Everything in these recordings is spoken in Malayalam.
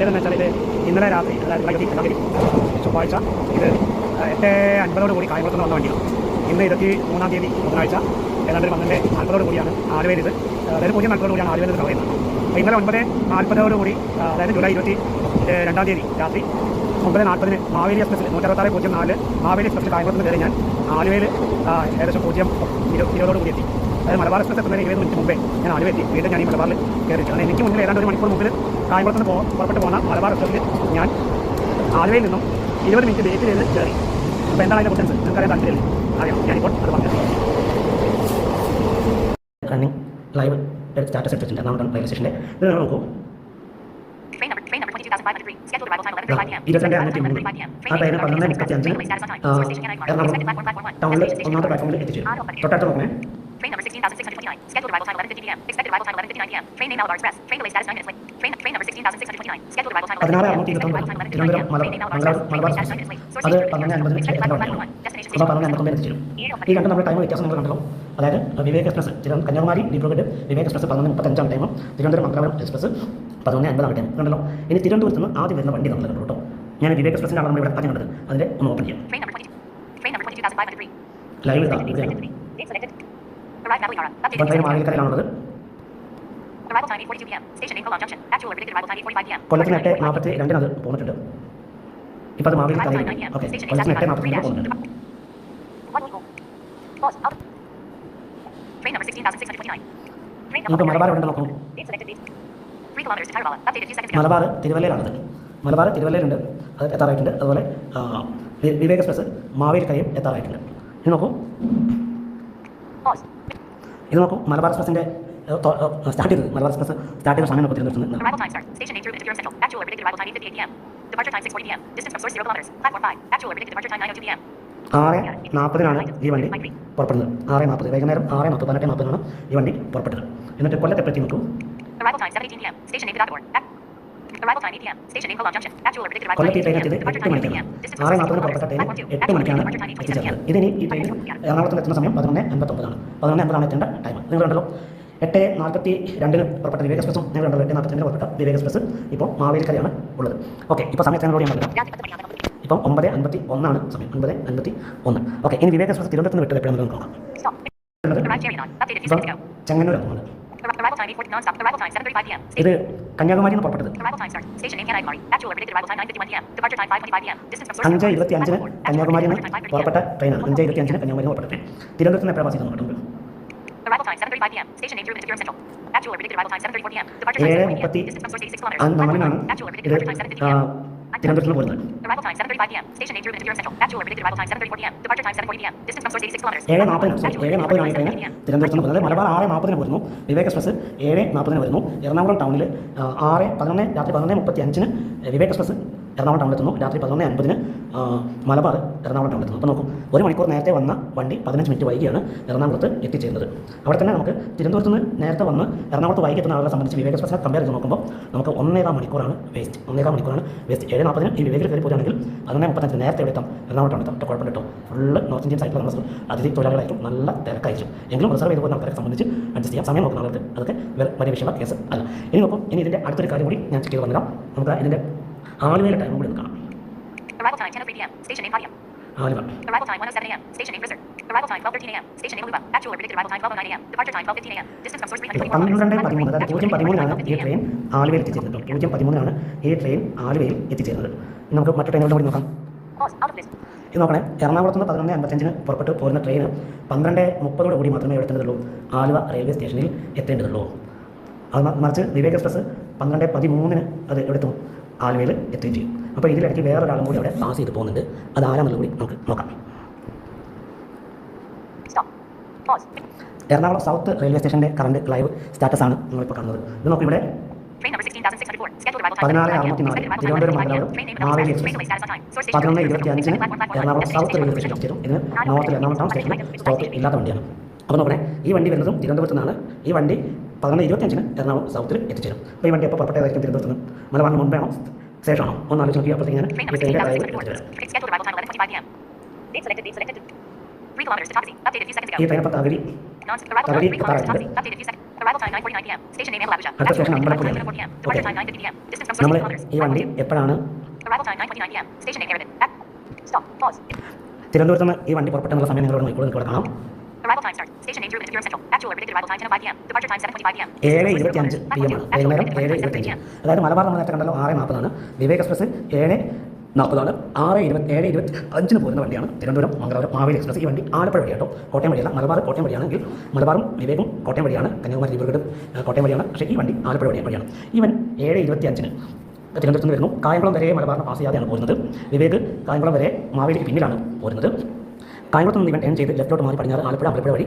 പ്രത്യേകത എന്ന് വെച്ചാൽ ഇത് ഇന്നലെ രാത്രി അതായത് പ്രകൃതി ചൊവ്വാഴ്ച ഇത് എട്ട് അൻപതോട് കൂടി കായംകുളത്ത് നിന്ന് വന്ന വണ്ടിയാണ്. ഇന്ന് ഇരുപത്തി മൂന്നാം തീയതി ബുധനാഴ്ച ഏതാണ്ട് ഒരു പന്ത്രണ്ട് നാൽപ്പതോട് കൂടിയാണ് ആലുവേൽ ഇത് അതായത് പൂജ്യം നാൽപ്പതോട് കൂടിയാണ് ആലുവേൽ ഇത് ചെയ്യുന്നത്. അപ്പോൾ ഇന്നലെ ഒൻപത് നാൽപ്പതോട് കൂടി അതായത് ജൂലൈ ഇരുപത്തി രണ്ടാം തീയതി രാത്രി ഒമ്പത് നാൽപ്പതിന് മാവേലി എക്സ്പ്രസ്സിൽ നൂറ്ററുപത്താറ് പൂജ്യം നാല് മാവേലി എക്സ്പ്രസ് കായംകുളത്ത് നിന്ന് കയറി ഞാൻ ആലുവേൽ ഏകദേശം പൂജ്യം ഇരു ഇരുപതോട് കൂടി എത്തി. അതായത് മലബാർ എക്സ്പ്രസ് എത്തുന്നതിന് ഇരുപത് മിനിറ്റ് മുമ്പേ ഞാൻ ആലുവെത്തി വീണ്ടും ഞാൻ ഈ മലബാറിൽ കയറി കാരണം എനിക്ക് മുന്നിൽ ഏതാണ്ട് ഒരു മണിക്കൂർ മുമ്പിൽ കായംകുളത്ത് നിന്ന് പോ പുറപ്പെട്ട് പോകുന്ന മലബാർ എക്സ്പ്രസ്സിൽ ഞാൻ ആലുവയിൽ നിന്നും ഇരുപത് മിനിറ്റ് ലേറ്റ് ചെയ്ത് കയറി അപ്പോൾ എന്താണ് അതിന്റെ പൊട്ടൻസ് നിങ്ങൾക്കറിയാൻ താല്പര്യമില്ല അറിയാം ഞാനിപ്പോൾ അത് പറഞ്ഞു റണ്ണിങ് ലൈവ് സ്റ്റാറ്റസ് എടുത്തിട്ടുണ്ട് എറണാകുളം റെയിൽവേ സ്റ്റേഷന്റെ ഇത് നിങ്ങൾ നോക്കൂ Train number, train number 22,503. Scheduled arrival time 11:35 p.m. ഇരുപത്തിരണ്ട് Expected അഞ്ഞൂറ്റി platform മൂന്ന് 11:35 p.m. ആ Train ട്രെയിന് name പതിനൊന്ന് 26 മുപ്പത്തി അഞ്ചിന് Railway status on time. ആ, Source station Canary Mark. Ernakulam Expected platform platform 1. ടൗണിൽ Destination station ഒന്നാമത്തെ പ്ലാറ്റ്ഫോമിൽ എത്തിച്ചു. തൊട്ടടുത്ത് നോക്കണേ Train number 16,629. Scheduled arrival time 11:50 p.m. Expected arrival time 11:59 p.m. Train name Malabar Express. Train delay status 9 minutes late. Train train number 16,629. Scheduled arrival time 11:50 p.m. Expected arrival time 11:59 p.m. Train name Malabar Express. Train delay status 9 minutes late. Source അത് station അൻപതിന് Expected arrival time എത്തുന്ന 11:51. Destination അപ്പോൾ station പതിനൊന്ന് അൻപത്തൊമ്പതിന് ഈ രണ്ട് നമ്മുടെ ടൈം വ്യത്യാസം നമ്മൾ കണ്ടല്ലോ അതായത് വിവേക് എക്സ്പ്രസ് തിരുവനന്തപുരം കന്യാകുമാരി ഡിബ്രുഗഡ് വിവേക് എക്സ്പ്രസ് പതിനൊന്ന് മുപ്പത്തഞ്ചാം ടൈം തിരുവനന്തപുരം മംഗളപുരം എക്സ്പ്രസ് പതിനൊന്ന് അൻപതാം ടൈം കണ്ടല്ലോ ഇനി തിരുവനന്തപുരത്ത് നിന്ന് ആദ്യം വരുന്ന വണ്ടി നമ്മൾ കണ്ടു കേട്ടോ ഞാൻ വിവേക് എക്സ്പ്രസിന്റെ ആളാണ് ഇവിടെ ആദ്യം അതിന്റെ ഒന്ന് ഓപ്പൺ ചെയ്യാം Train number 22. Train number 22,503. Live ഇതാ ഇവിടെയാണ് മാവേലിക്കരയിലാണുള്ളത് Arrival time 8:42 p.m. Station in Colon Junction. Actual or predicted arrival time 8:45 p.m. കൊല്ലത്തിന് എട്ട് നാൽപ്പത്തി രണ്ടിന് അത് പോന്നിട്ടുണ്ട് ഇപ്പോൾ അത് മാവേലിക്കരയിൽ 9 p.m. ഓക്കെ കൊല്ലത്തിന് എട്ട് നാൽപ്പത്തി രണ്ടിന് പോന്നിട്ടുണ്ട് One equal. Pause. Out. Train number 16,629. Train നമുക്ക് മലബാർ എവിടെ നോക്കൂ. മലബാർ തിരുവല്ലയിലാണത് മലബാർ തിരുവല്ലയിലുണ്ട് അത് എത്താറായിട്ടുണ്ട് അതുപോലെ വിവേക് എക്സ്പ്രസ് മാവേലിക്കരയും എത്താറായിട്ടുണ്ട് ഇത് നോക്കൂ. ഇത് നോക്കൂ മലബാർ എക്സ്പ്രസിന്റെ സ്റ്റാർട്ട് ചെയ്തത്. മലബാർ എക്സ്പ്രസ് സ്റ്റാർട്ട് ചെയ്ത സമയം നമുക്ക് തിരുന്നു ആറ് നാൽപ്പതിനാണ് ഈ വണ്ടി പുറപ്പെടുന്നത്. ആറ് നാൽപ്പത് വൈകുന്നേരം ആറ് നാൽപ്പത് പതിനെട്ട് നാൽപ്പതിനാണ് ഈ വണ്ടി പുറപ്പെട്ടത്. എന്നിട്ട് കൊല്ലത്തെ പറ്റി നോക്കൂ. കൊല്ലത്ത് ഈ 8 ട്രെയിൻ p.m. എത്തിയത് Departure എട്ട് 8 മണിക്കാണ്. ആറ് source 0 നാൽപ്പതിന് പുറപ്പെട്ട ട്രെയിൻ എട്ട് മണിക്കാണ് predicted departure time 8:57 p.m. എത്തിച്ചേർന്നത് ഇതിനി ഈ ട്രെയിൻ എത്തുന്ന സമയം പതിനൊന്ന് എൺപത്തൊമ്പതാണ് പതിനൊന്ന് എൺപതാണ് എത്തേണ്ട ടൈം നിങ്ങൾ കണ്ടല്ലോ എട്ട് നാൽപ്പത്തി രണ്ടിന് പുറപ്പെട്ട വിവേക എക്സ്പ്രസും നിങ്ങൾ കണ്ടല്ലോ എട്ട് നാൽപ്പത്തി രണ്ടിന് പുറപ്പെട്ട വിവേക എക്സ്പ്രസ് ഇപ്പോൾ മാവേലിക്കരയാണ് ഉള്ളത് ഓക്കെ ഇപ്പോൾ സമയത്ത് ഞാൻ പറയാം ഇപ്പോൾ ഒമ്പത് അൻപത്തി ഒന്നാണ് സമയം ഒമ്പത് അൻപത്തി ഒന്ന് ഓക്കെ ഇനി വിവേക എക്സ്പ്രസ് തിരുവനന്തപുരത്ത് വിട്ടത് എപ്പോഴാണ് Stop. Arrived ഇത് കന്യാകുമാരിയിൽ നിന്ന് പുറപ്പെട്ടത് Arrival time start. Station name Kanai Actual or predicted arrival time 9:51 p.m. Departure time 5:25 p.m. Distance from source. അഞ്ച് ഇരുപത്തി അഞ്ചിന് നിന്ന് time 5:30 പുറപ്പെട്ട p.m. ട്രെയിനാണ് അഞ്ച് ഇരുപത്തി അഞ്ചിന് കന്യാകുമാരി പുറപ്പെട്ട ട്രെയിൻ തിരുവനന്തപുരത്ത് നിന്ന് എപ്പോഴാണ് പാസ് ചെയ്ത് നോക്കുന്നത് Arrival time 7:35 p.m. Station name through Interference Central. Actual or predicted arrival time 7:34 p.m. Departure time ഏഴ് 7:40 മുപ്പത്തി p.m. Distance from source 86 kilometers. ആ Platform നാലിനാണ്. Actual predicted ഇത് departure time 7:50 ആ, p.m. തിരുവനന്തപുരത്ത് പോരുന്നത് Arrival time 7:35 p.m. Station name through Interference Central. Actual or predicted arrival time 7:34 p.m. Departure time 7:40 p.m. Distance from source 86 kilometers. ഏഴ് നാൽപ്പതിന് സോറി ഏഴ് നാൽപ്പതിനാണ് ട്രെയിൻ time 7:40 p.m. തിരുവനന്തപുരത്ത് നിന്ന് പോകുന്നത് മലബാർ ആറ് നാൽപ്പതിന് വരുന്നു വിവേക് എക്സ്പ്രസ് ഏഴ് നാൽപ്പതിന് വരുന്നു എറണാകുളം ടൗണിൽ ആറ് പതിനൊന്ന് രാത്രി പതിനൊന്ന് മുപ്പത്തി അഞ്ചിന് വിവേക് എക്സ്പ്രസ് എറണാകുളം ടൗണിൽ ടൗണിലെത്തുന്നു രാത്രി പതിനൊന്ന് അൻപതിന് മലബാർ എറണാകുളം ടൗണിൽ എത്തുന്നു. അപ്പോൾ നോക്കും ഒരു മണിക്കൂർ നേരത്തെ വന്ന വണ്ടി പതിനഞ്ച് മിനിറ്റ് വൈകിയാണ് എറണാകുളത്ത് എത്തിച്ചേരുന്നത്. അവിടെ തന്നെ നമുക്ക് തിരുവനന്തപുരത്ത് നിന്ന് നേരത്തെ വന്ന് എറണാകുളത്ത് വൈകി എത്തുന്ന ആളുകളെ സംബന്ധിച്ച് വിവേക എക്സ്പ്രസിനെ കമ്പയർ ചെയ്ത് നോക്കുമ്പോൾ നമുക്ക് ഒന്നേകാൽ മണിക്കൂറാണ് വേസ്റ്റ് ഒന്നേകാൽ മണിക്കൂറാണ് വേസ്റ്റ് ഏഴ് നാൽപ്പതിന് ഈ വിവേകിൽ കയറി പോകുകയാണെങ്കിൽ പതിനൊന്ന് മുപ്പത്തഞ്ച് നേരത്തെ എവിടെ എത്താം. എറണാകുളം ടൗണിൽ എത്താം. കുഴപ്പം കേട്ടോ ഫുള്ള് നോർത്ത് ഇന്ത്യൻ സൈഡിൽ നമ്മൾ അതിഥി തൊഴിലാളികളായിരിക്കും. നല്ല തിരക്കായിരിക്കും. എങ്കിലും റിസർവ് ചെയ്ത് പോകുന്ന ആൾക്കാരെ സംബന്ധിച്ച് അഡ്ജസ്റ്റ് ചെയ്യാം. സമയം നോക്കുന്ന ആൾക്ക് അതൊക്കെ വലിയ വിഷയമുള്ള കേസ് അല്ല. ഇനി നോക്കും ഇനി ഇതിന്റെ അടുത്തൊരു കാര്യം കൂടി ഞാൻ ചെക്ക് ചെയ്ത് വന്നിടാം നമുക്ക് ഇതിന്റെ ആലുവയിലെ ടൈം കൂടി ഒന്ന് കാണാം Arrival time 10:03 p.m. Station name Padium. Aluva Arrival time 1:07 a.m. Station name Brizzer. Arrival time 12:13 a.m. Station name Aluva. Actual or predicted arrival time 12:09 a.m. Departure time 12:15 a.m. Distance from source 321 പന്ത്രണ്ട് kilometers. പതിമൂന്ന് അതായത് പൂജ്യം പതിമൂന്നിനാണ് ഈ ട്രെയിൻ ആലുവയിൽ എത്തിച്ചേരുന്നത് പൂജ്യം പതിമൂന്നിനാണ് ഈ ട്രെയിൻ ആലുവയിൽ എത്തിച്ചേരുന്നത് ഇനി നമുക്ക് മറ്റു ട്രെയിനുകളുടെ കൂടി നോക്കാം Pause. Out of list. ഇത് നോക്കണേ എറണാകുളത്ത് നിന്ന് പതിനൊന്ന് അമ്പത്തഞ്ചിന് പുറപ്പെട്ട് പോരുന്ന ട്രെയിൻ പന്ത്രണ്ട് മുപ്പതോട് കൂടി മാത്രമേ ഇവിടെ എത്തേണ്ടതുള്ളൂ ആലുവ റെയിൽവേ സ്റ്റേഷനിൽ എത്തേണ്ടതുള്ളൂ അത് മ- മറിച്ച് വിവേക് എക്സ്പ്രസ് പന്ത്രണ്ട് പതിമൂന്നിന് അത് ഇവിടെ ആലുവയിൽ എത്തുകയും ചെയ്യും. അപ്പോൾ ഇതിലിടയ്ക്ക് വേറൊരാളും കൂടി അവിടെ പാസ് ചെയ്ത് പോകുന്നുണ്ട്. അത് ആരാന്നുള്ളത് കൂടി നമുക്ക് നോക്കാം. എറണാകുളം സൗത്ത് റെയിൽവേ സ്റ്റേഷന്റെ കറണ്ട് ലൈവ് സ്റ്റാറ്റസ് ആണ് നമ്മളിപ്പോൾ കാണുന്നത്. ഇത് നോക്കും ഇവിടെ. പതിനാറ് number 16,604. Scheduled arrival time. പതിനാല് 7:35 അറുപത്തി നാല് തിരുവനന്തപുരം 7:35 മംഗളൂരു മാവേലി എക്സ്പ്രസ് പതിനൊന്ന് ഇരുപത്തി. അഞ്ചിന്. എറണാകുളം സൗത്ത് റെയിൽവേ സ്റ്റേഷൻ എത്തിച്ചേരും ഇതിന് നോർത്തിൽ എറണാകുളം ടൗൺ സ്റ്റേഷനിൽ സ്റ്റോപ്പ് ഇല്ലാത്ത വണ്ടിയാണ്. അപ്പോൾ നോക്കണേ ഈ വണ്ടി വരുന്നതും തിരുവനന്തപുരത്ത് നിന്നാണ് ഈ വണ്ടി പതിനൊന്ന് ഇരുപത്തഞ്ചിന് എറണാകുളം സൗത്തിൽ എത്തിച്ചേരും. അപ്പോൾ ഈ വണ്ടി അപ്പോൾ പുറപ്പെട്ടതായിരിക്കും തിരുവനന്തപുരത്ത് നിന്ന് മലബാറിന് മുമ്പാണോ ശേഷമാണോ ഒന്ന് ആലോചിച്ച് നോക്കി അപ്പോഴത്തേക്ക് ഞാൻ Train ഈ number ട്രെയിനിന്റെ ലൈവ് 16,604. എടുത്തു വരാം Train scheduled arrival time 11:25 p.m. Date selected. Date selected. Three kilometers to Taxi. Updated few seconds ഈ ago. ട്രെയിൻ അപ്പോൾ Thakazhi Non arrival time Thakazhi 3 kilometers to എത്താറായിട്ടുണ്ട് Taxi. Updated few seconds. Arrival time 9:49 p.m. Station name Ambalabuja. അടുത്ത station Actual Ambalappuzha 7:04 p.m. Departure time 9:50 p.m. Distance from നമ്മൾ 14 kilometers. ഈ വണ്ടി എപ്പോഴാണ് Arrival time 9:29 p.m. Station name Meriden. At- Stop. Pause. തിരുവനന്തപുരത്ത് നിന്ന് ഈ വണ്ടി പുറപ്പെട്ടെന്നുള്ള സമയം നിങ്ങളോട് നോക്കിക്കോളൂ നിങ്ങൾക്ക് ഇവിടെ കാണാം Arrival time start. Station name Druid Durham Central. Actual or predicted arrival time 10:05 p.m. Departure time 7:25 p.m. ഏഴ് ഇരുപത്തി അഞ്ച് പി എം വൈകുന്നേരം ഏഴ് ഇരുപത്തി അഞ്ച് അതായത് മലബാർ നമ്മൾ നേരത്തെ കണ്ടല്ലോ ആറ് നാൽപ്പതാണ്. വിവേക് എക്സ്പ്രസ് ഏഴ് നാൽപ്പതാണ് ആറ് ഇരുപത്തി ഏഴ് ഇരുപത്തി അഞ്ചിന് പോകുന്ന വണ്ടിയാണ് തിരുവനന്തപുരം മംഗളപുരം മാവേലി എക്സ്പ്രസ് ഈ വണ്ടി ആലപ്പുഴ വഴി കേട്ടോ. കോട്ടയം വഴിയല്ല മലബാർ കോട്ടയം വഴിയാണെങ്കിൽ മലബാറും വിവേകും കോട്ടയം വഴിയാണ് കന്യാകുമാരി ദീപഗഡ് കോട്ടയം വഴിയാണ്. പക്ഷേ ഈ വണ്ടി ആലപ്പുഴ വഴിയാണ് വഴിയാണ്. ഈവൻ ഏഴ് ഇരുപത്തി അഞ്ചിന് തിരുവനന്തപുരത്ത് നിന്ന് വരുന്നു. കായംകുളം വരെ മലബാറിന് പാസ് ചെയ്യാതെയാണ് പോകുന്നത്. വിവേക് കായംകുളം വരെ മാവേലിക്ക് പിന്നിലാണ് പോരുന്നത് കായംകുളത്ത് നിന്ന് ഇവൻ എൻ ചെയ്ത് ലെഫ്റ്റോട്ട് മാറി പടിഞ്ഞാറ് ആലപ്പുഴ ആലപ്പുഴ വഴി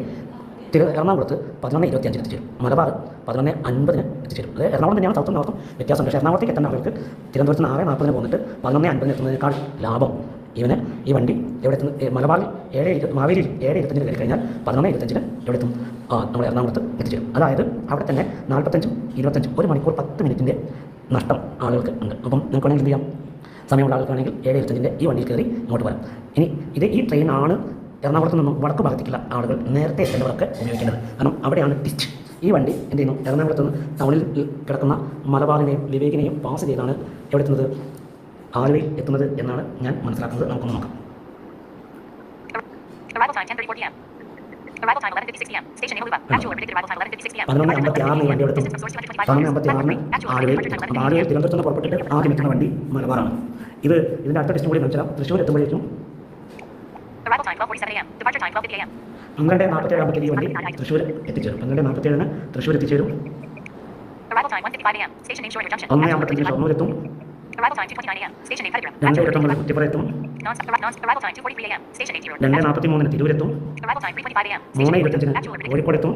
തിരു എറണാകുളത്ത് പതിനൊന്ന് ഇരുപത്തി അഞ്ചിന് എത്തിച്ചേരും. മലബാർ പതിനൊന്ന് അൻപതിന് എത്തിച്ചേരും. അത് എറണാകുളം തന്നെയാണ് സൗത്തും നോർത്തും വ്യത്യാസം. പക്ഷേ എറണാകുളത്തേക്ക് എത്തുന്ന ആളുകൾക്ക് തിരുവനന്തപുരത്ത് നിന്ന് ആറ് നാൽപ്പതിന് പോന്നിട്ട് പതിനൊന്ന് അൻപതിന് എത്തുന്നതിനേക്കാൾ ലാഭം. ഇവന് ഈ വണ്ടി എവിടെ എത്തുന്ന? മലബാറിൽ ഏഴ് ഇരു മാവേലിയിൽ ഏഴ് ഇരുപത്തഞ്ചിന് കയറി കഴിഞ്ഞാൽ പതിനൊന്ന് ഇരുപത്തഞ്ചിന് എവിടെ എത്തും? നമ്മൾ എറണാകുളത്ത് എത്തിച്ചേരും. അതായത് അവിടെ തന്നെ നാൽപ്പത്തഞ്ചും ഇരുപത്തഞ്ചും ഒരു മണിക്കൂർ പത്ത് മിനിറ്റിന്റെ നഷ്ടം ആളുകൾക്ക് ഉണ്ട്. അപ്പം നിങ്ങൾക്ക് വേണമെങ്കിൽ എന്ത് ചെയ്യാം? സമയമുള്ള ആൾക്കാണെങ്കിൽ ഏഴ് ഇരുപത്തഞ്ചിന്റെ ഈ വണ്ടിയിൽ കയറി ഇങ്ങോട്ട് വരാം. ഇനി ഇത് ഈ ട്രെയിനാണ് എറണാകുളത്ത് നിന്നും വടക്ക് ഭാഗത്തേക്കുള്ള ആളുകൾ നേരത്തെ എത്തേണ്ടവർക്ക് ഉപയോഗിക്കേണ്ടത് കാരണം അവിടെയാണ് ടിസ്റ്റ് ഈ വണ്ടി എന്ത് ചെയ്യുന്നു എറണാകുളത്ത് നിന്ന് ടൗണിൽ കിടക്കുന്ന മലബാറിനെയും വിവേകിനെയും പാസ് ചെയ്താണ് എവിടെ എത്തുന്നത് ആലുവയിൽ എത്തുന്നത് എന്നാണ് ഞാൻ മനസ്സിലാക്കുന്നത് നമുക്കൊന്ന് നോക്കാം Arrival time 10:34 p.m. Arrival time 11:56 p.m. Station name Aluva. Actual or predicted arrival time 11:56 p.m. പതിനൊന്ന് Departure അമ്പത്തി time ആറിന് വണ്ടി എടുത്തു Distance from source 225 പതിനൊന്ന് അമ്പത്തി ആറിന് Platform three. Actual or ആലുവയിൽ തിരുവനന്തപുരത്ത് പുറപ്പെട്ടിട്ട് ആദ്യം വണ്ടി മലബാറാണ് ഇത് ഇതിന്റെ അടുത്ത ടെസ്റ്റ് കൂടി വെച്ചാൽ തൃശ്ശൂർ എത്തുമ്പോഴേക്കും Arrival time 12:47 a.m. Departure time 12:50 a.m. പന്ത്രണ്ട് നാൽപ്പത്തേഴ് ഈ വണ്ടി തൃശ്ശൂർ എത്തിച്ചേരും പന്ത്രണ്ട് നാൽപ്പത്തേഴിന് തൃശ്ശൂർ എത്തിച്ചേരും Arrival time 1:55 a.m. Station name Shore Junction. ഒന്ന് അമ്പത്തഞ്ചിന് ഷൊർണൂർ എത്തും arrival time 2:29 a.m. Station name Telegram. രണ്ട് ഇരുപത്തൊമ്പത് കുറ്റിപ്പുറ എത്തും non-stop non arrival time 2:43 a.m. Station name Zero. രണ്ട് നാൽപ്പത്തി മൂന്നിന് തിരൂരെത്തും Arrival time 3:25 a.m. മൂന്ന് ഇരുപത്തഞ്ചിന് കോഴിക്കോട് എത്തും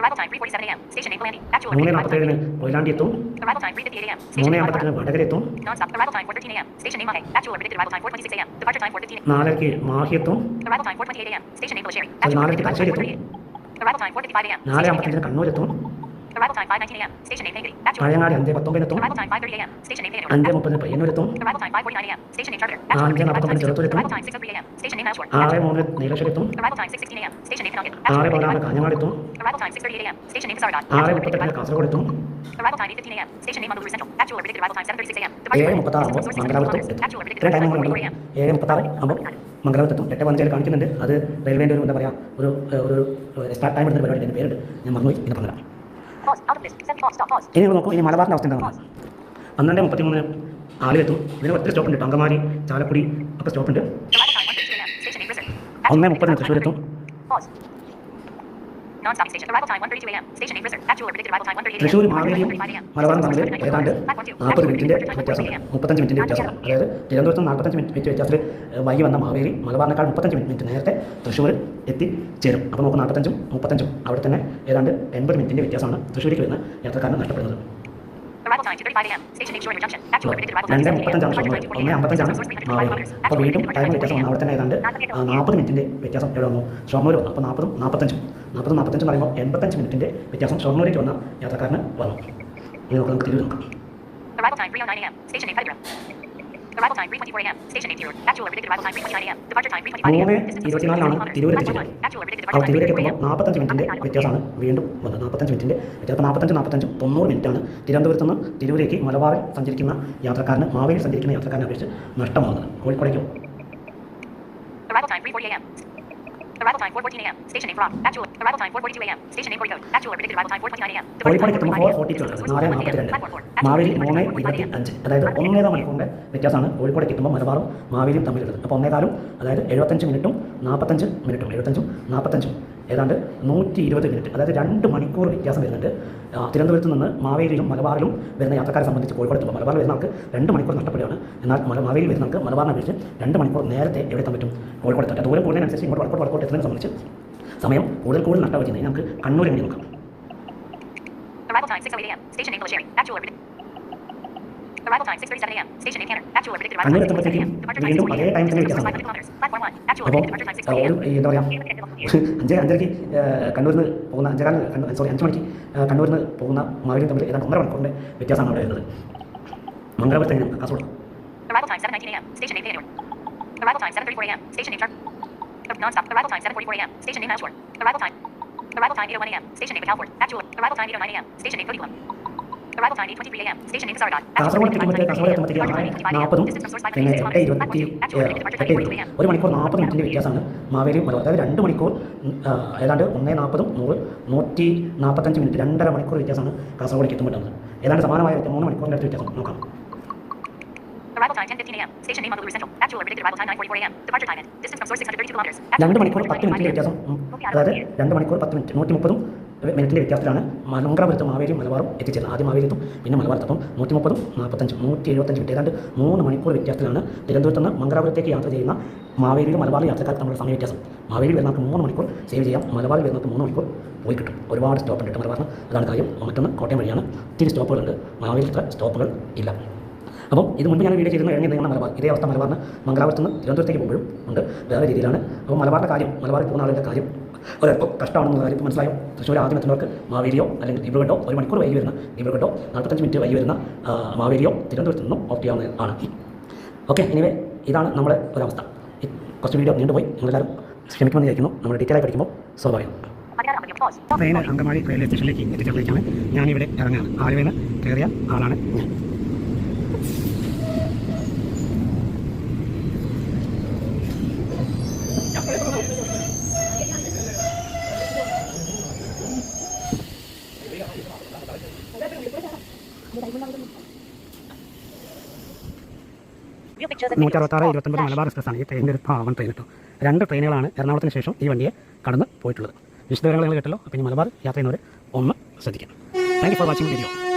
arrival time 3:47 a.m. Station name Landy. Actual or മൂന്ന് predicted arrival നാൽപ്പത്തേഴിന് time കൊയിലാണ്ടി എത്തും arrival time 3:58 a.m. Station മൂന്ന് name അമ്പത്തെട്ടിന് Malabar. വടകര എത്തും Non-stop arrival time 4:13 a.m. Station name Mahe. Actual or predicted arrival time 4:26 a.m. Departure time 4:15 a.m. നാലരയ്ക്ക് Mahe എത്തും Arrival time 4:28 a.m. Station name Bullsherry. അത് Actual or നാലരയ്ക്ക് predicted Thalassery arrival എത്തും time 4:38. Arrival time 4:55 a.m. നാല് Station name അമ്പത്തഞ്ചിന് കണ്ണൂർ എത്തും Arrival time 5:19 a.m. Station name Nagari. Actual or Pazhayangadi അഞ്ച് പത്തൊമ്പതിന് എത്തും Arrival time 5:30 a.m. Station name Payyanur. അഞ്ച് മുപ്പതിന് പയ്യന്നൂർ എത്തും Arrival time 5:49 a.m. Station name Charter. ആ, Actual or അഞ്ച് നാൽപ്പത്തൊമ്പത് time ചെറുത്തൂർ എത്തും. Arrival time 6:03 a.m. Station name Nashua. ആറ് മൂന്നിന് നീലേശ്വരം എത്തും Arrival time 6:16 a.m. Station name Penangat. ആറ് പതിനാറ് predicted കാഞ്ഞങ്ങാട് എത്തും arrival time 6:38 a.m. Station ആറ് മുപ്പത്തെട്ടിന് കാസർഗോഡ് എത്തും arrival time 8:15 a.m. Station name Mangalore Central. Actual or predicted arrival time 7:36 a.m. ഏഴ് Departure മുപ്പത്താറ് time ആകുമ്പോൾ 6:06 മംഗലാപുരത്ത് ഇത്രയും ടൈം time കൊണ്ട് 4:44 a.m. ഏഴ് മുപ്പത്താറ് ആകുമ്പോൾ മംഗലാപുരത്ത് എട്ട് പതിനഞ്ചിൽ കാണിക്കുന്നുണ്ട് അത് റെയിൽവേന്റെ ഒരു എന്താ പറയുക ഒരു ഒരു സ്റ്റാർട്ട് ടൈം എടുക്കുന്ന പരിപാടി എന്റെ പേരുണ്ട് ഞാൻ മറന്നുപോയി പിന്നെ പറഞ്ഞുതരാം ഇനി നോക്കൂ. ഇനി മലബാറിന്റെ അവസ്ഥ എന്താണ്? പന്ത്രണ്ട് മുപ്പത്തി മൂന്ന് ആലുവെത്തും ഇതിന് ഒത്തിരി സ്റ്റോപ്പ് ഉണ്ട്. അങ്കമാലി ചാലക്കുടി ഒക്കെ സ്റ്റോപ്പ് ഉണ്ട്. ഒന്നേ 1:32 a.m. Station ഒന്ന് മുപ്പതിന് predicted തൃശ്ശൂർ എത്തും Pause. Non-stop station. Arrival time 1:32 a.m. Station name Brisbane. Actual or predicted arrival time 1:38 a.m. Thrissur Departure time മാവേലിയും മലബാറും തമ്മിൽ ഏതാണ്ട്. നാൽപ്പത് മിനിറ്റിന്റെ മിനിറ്റിന്റെ വ്യത്യാസം മുപ്പത്തഞ്ച് മിനിറ്റിന്റെ വ്യത്യാസം അതായത് തിരുവനന്തപുരത്ത് നാൽപ്പത്തഞ്ച് മിനിറ്റ് വ്യത്യാസത്തിൽ വൈകി വന്ന മാവേലി മലബാറിനേക്കാൾ മുപ്പത്തഞ്ച് മിനിറ്റ് നേരത്തെ തൃശ്ശൂർ എത്തിച്ചേരും അപ്പോൾ നമുക്ക് നാൽപ്പത്തഞ്ചും മുപ്പത്തഞ്ചും അവിടെ തന്നെ ഏതാണ്ട് എൺപത് മിനിറ്റിന്റെ വ്യത്യാസമാണ് തൃശ്ശൂരിലേക്ക് വരുന്ന യാത്രക്കാരന് നഷ്ടപ്പെടുന്നത് Arrival time 2:35 a.m. Station name Shore Junction. Actual or predicted arrival time രണ്ട് മുപ്പത്തഞ്ചാണ് 2:40 ഒന്ന് അമ്പത്തഞ്ചാണ് അപ്പോൾ വീണ്ടും ടൈം വ്യത്യാസം 6:30 അവിടെ തന്നെ ഏതാണ്ട് നാൽപ്പത് മിനിറ്റിന്റെ വ്യത്യാസം എവിടെ വന്നു ഷൊർണൂർ വന്നു അപ്പോൾ നാൽപ്പതും നാൽപ്പത്തഞ്ചും നാൽപ്പതും നാൽപ്പത്തഞ്ച് എന്ന് പറയുമ്പോൾ എൺപത്തഞ്ച് മിനിറ്റിന്റെ വ്യത്യാസം ഷൊർണൂരേക്ക് വന്ന യാത്രക്കാരന് വന്നു ഇനി നമുക്ക് നമുക്ക് തിരിവ് നോക്കാം Arrival time 3:09 a.m. Station name Telegram. Arrival time 3:24 a.m. Station name Tiru. Actual predicted arrival time 3:29 a.m. Departure time 3:25 a.m. മൂന്ന് Distance from ഇരുപത്തിനാലിനാണ് 6 തിരൂർ. എത്തിച്ചത് 3:24 എത്തുമ്പോൾ നാൽപ്പത്തഞ്ച് മിനിറ്റിന്റെ വ്യത്യാസമാണ് വീണ്ടും വന്നത് നാൽപ്പത്തഞ്ച് മിനിറ്റിന്റെ വ്യത്യാസം നാൽപ്പത്തഞ്ച് നാൽപ്പത്തഞ്ചും തൊണ്ണൂറ് മിനിറ്റാണ് തിരുവനന്തപുരത്ത് നിന്ന് തിരൂരേക്ക് മലബാറിൽ സഞ്ചരിക്കുന്ന യാത്രക്കാരന് മാവേലിൽ സഞ്ചരിക്കുന്ന യാത്രക്കാരനെ അപേക്ഷിച്ച് നഷ്ടമാകുന്നത് കോഴിക്കോടേക്കും Arrival time 3:40 a.m. അതായത് ഒന്നേതാ മണിക്കൂറിന് വ്യത്യാസമാണ് കോഴിക്കോട് കിട്ടുമ്പോൾ മലബാറും മാവേലിയും തമ്മിലുള്ളത്. അപ്പോൾ ഒന്നേതാലും അതായത് എഴുപത്തഞ്ച് മിനിറ്റും നാൽപ്പത്തഞ്ച് മിനിറ്റും എഴുപത്തഞ്ചും നാൽപ്പത്തഞ്ചും ഏതാണ്ട് നൂറ്റി ഇരുപത് മിനിറ്റ് അതായത് രണ്ട് മണിക്കൂർ വ്യത്യാസം വരുന്നുണ്ട് തിരുവനന്തപുരത്ത് നിന്ന് മാവേലിയിലും മലബാറിലും വരുന്ന യാത്രക്കാരെ സംബന്ധിച്ച് കോഴിക്കോട് എത്തുമ്പോൾ മലബാറിൽ വരുന്ന ആൾക്ക് രണ്ട് മണിക്കൂർ നഷ്ടപ്പെടുകയാണ് എന്നാൽ മല മാവേലിയിൽ വരുന്ന ആൾക്ക് മലബാറിനെ അപേക്ഷിച്ച് രണ്ട് മണിക്കൂർ നേരത്തെ എവിടെ എത്താൻ പറ്റും കോഴിക്കോട് എത്താൻ ദൂരം കൂടുന്നതിനനുസരിച്ച് ഇങ്ങോട്ട് വടക്കോട്ട് വടക്കോട്ട് എത്തുന്നതിനെ സംബന്ധിച്ച് സമയം കൂടുതൽ കൂടുതൽ നഷ്ടപ്പെടുന്നത് നമുക്ക് കണ്ണൂർ വേണ്ടി നോക്കാം Arrival time 6:08 a.m. Station name Sherry. Actual or predicted. Arrival time 6:37 a.m. Station name Canner. Actual or predicted arrival Kannur എത്തുമ്പോഴത്തേക്കും വീണ്ടും അതേ. ടൈം തന്നെ വ്യത്യാസം 500 kilometers. Platform 1. Actual or അപ്പോൾ predicted departure time 6:40 ഒരു എന്താ പറയുക അഞ്ച് അഞ്ചരയ്ക്ക് കണ്ണൂരിൽ നിന്ന് പോകുന്ന അഞ്ചേകാൽ സോറി അഞ്ച് മണിക്ക് കണ്ണൂരിൽ നിന്ന് പോകുന്ന മാവേലി തമ്മിൽ ഏതാണ്ട് ഒന്നര മണിക്കൂറിന്റെ വ്യത്യാസമാണ് അവിടെ വരുന്നത് മംഗളപുരത്ത് Kasaragod Arrival time 7:19 a.m. Station name Payyanur. Arrival time 7:34 a.m. Station name Chart. Non-stop. Arrival time 7:44 a.m. Station name Ashworth. Arrival time. Arrival time 8:01 a.m. Station name Calford. Actual. Arrival time 8:09 a.m. Station name Cody Bloom. Kasaragod എത്തുമ്പോഴത്തേക്ക് Kasaragod എത്തുമ്പോഴത്തേക്ക് ആറ് നാൽപ്പതും പിന്നെ എട്ട് ഇരുപത്തി എട്ട് ഇരുപത് ഒരു മണിക്കൂർ നാൽപ്പത് മിനിറ്റിന്റെ വ്യത്യാസമാണ് മാവേലിയും മലബാർ അതായത് രണ്ട് മണിക്കൂർ ഏതാണ്ട് ഒന്നേ നാൽപ്പതും നൂറ് നൂറ്റി നാൽപ്പത്തഞ്ച് മിനിറ്റ് രണ്ടര മണിക്കൂർ വ്യത്യാസമാണ് കാസർഗോഡേക്ക് എത്തുമ്പോഴാണ് ഏതാണ്ട് സമാനമായ മൂന്ന് മണിക്കൂറിന്റെ അടുത്ത് വ്യത്യാസം നോക്കാം Arrival time 10:15 a.m. Station name Mangalore Central. Actual or predicted arrival time 9:44 a.m. Departure time. Distance from source 632 kilometers. രണ്ട് മണിക്കൂർ പത്ത് മിനിറ്റ് വ്യത്യാസം അതായത് രണ്ട് മണിക്കൂർ പത്ത് മിനിറ്റ് നൂറ്റി മുപ്പതും മിനിറ്റിന്റെ വ്യത്യാസത്തിലാണ് മലങ്കരപുരത്ത് മാവേലിയും മലബാറും എത്തിച്ചത് ആദ്യം മാവേലിയെത്തും പിന്നെ മലബാറത്തപ്പം നൂറ്റി മുപ്പതും നാൽപ്പത്തഞ്ചും നൂറ്റി എഴുപത്തഞ്ച് മിനിറ്റ് ഏതാണ്ട് മൂന്ന് മണിക്കൂർ വ്യത്യാസത്തിലാണ് തിരുവനന്തപുരത്ത് നിന്ന് മംഗലാപുരത്തേക്ക് യാത്ര ചെയ്യുന്ന മാവേലിയിലും മലബാർ യാത്രക്കാർക്ക് നമ്മുടെ സമയ വ്യത്യാസം. മാവേലി വരുന്നവർക്ക് മൂന്ന് മണിക്കൂർ സേവ് ചെയ്യാം മലബാറിൽ വരുന്നവർക്ക് മൂന്ന് മണിക്കൂർ പോയി കിട്ടും. ഒരുപാട് സ്റ്റോപ്പ് ഉണ്ട് മലബാറിന്. അതാണ് കാര്യം. മറ്റൊന്ന് കോട്ടയം വഴിയാണ്. ഒത്തിരി സ്റ്റോപ്പുകളുണ്ട് മാവേലിയിൽ ഇത്ര സ്റ്റോപ്പുകൾ ഇല്ല. അപ്പം ഇത് മുൻപ് ഞാൻ വീഡിയോ ചെയ്യുന്ന ഇറങ്ങി നിങ്ങളുടെ മലബാർ. ഇതേ അവസ്ഥ മലബാറിന് മംഗലാപുരത്ത് നിന്ന് തിരുവനന്തപുരത്തേക്ക് പോകുമ്പോഴും ഉണ്ട്. വേറെ രീതിയിലാണ്. അപ്പോൾ മലബാറിന്റെ കാര്യം മലബാറിൽ പോകുന്ന ആളുകളുടെ കാര്യം ഒരല്പം കഷ്ടമാണെന്നുള്ള കാര്യം മനസ്സിലായോ? തൃശ്ശൂർ ആദ്യം എത്തുന്നവർക്ക് മാവേലിയോ അല്ലെങ്കിൽ ദിബ്രുഗഡോ ഒരു മണിക്കൂർ വൈകി വരുന്ന ദിബ്രുഗഡോ നാൽപ്പത്തഞ്ച് മിനിറ്റ് വൈകി വരുന്ന മാവേലിയോ തിരുവനന്തപുരത്ത് നിന്നും ഓപ്റ്റ് ചെയ്യാവുന്നതാണ് ഓക്കെ എനിവേ ഇതാണ് നമ്മുടെ ഒരവസ്ഥ. കുറച്ച് വീഡിയോ നീണ്ടുപോയി. നിങ്ങളെല്ലാവരും ക്ഷമിക്കുമെന്ന് വിചാരിക്കുന്നു നമ്മൾ ഡീറ്റെയിൽ ആയി പഠിക്കുമ്പോൾ സ്വാഭാവികം. ട്രെയിൻ അങ്കമാടി റെയിൽവേ സ്റ്റേഷനിലേക്ക് എത്തിച്ചേർന്നിരിക്കുകയാണ് ഞാനിവിടെ ഇറങ്ങുകയാണ് ആലുവയിൽ കയറിയ ആളാണ് ഞാൻ. Real pictures and നൂറ്റി videos. അറുപത്താറ് Pause. ഇരുപത്തൊമ്പത് Flash. മലബാർ എക്സ്പ്രസ് ആണ് ഈ ട്രെയിനിന്റെ ഒരു ഭാഗം ട്രെയിൻ കേട്ടോ രണ്ട് ട്രെയിനുകളാണ് എറണാകുളത്തിന് ശേഷം ഈ വണ്ടിയെ കടന്ന് പോയിട്ടുള്ളത് വിശദവിവരങ്ങൾ നിങ്ങൾ കേട്ടല്ലോ അപ്പോൾ ഇനി മലബാർ യാത്ര ചെയ്യുന്നവർ ഒന്ന് ശ്രദ്ധിക്കാം thank you for watching video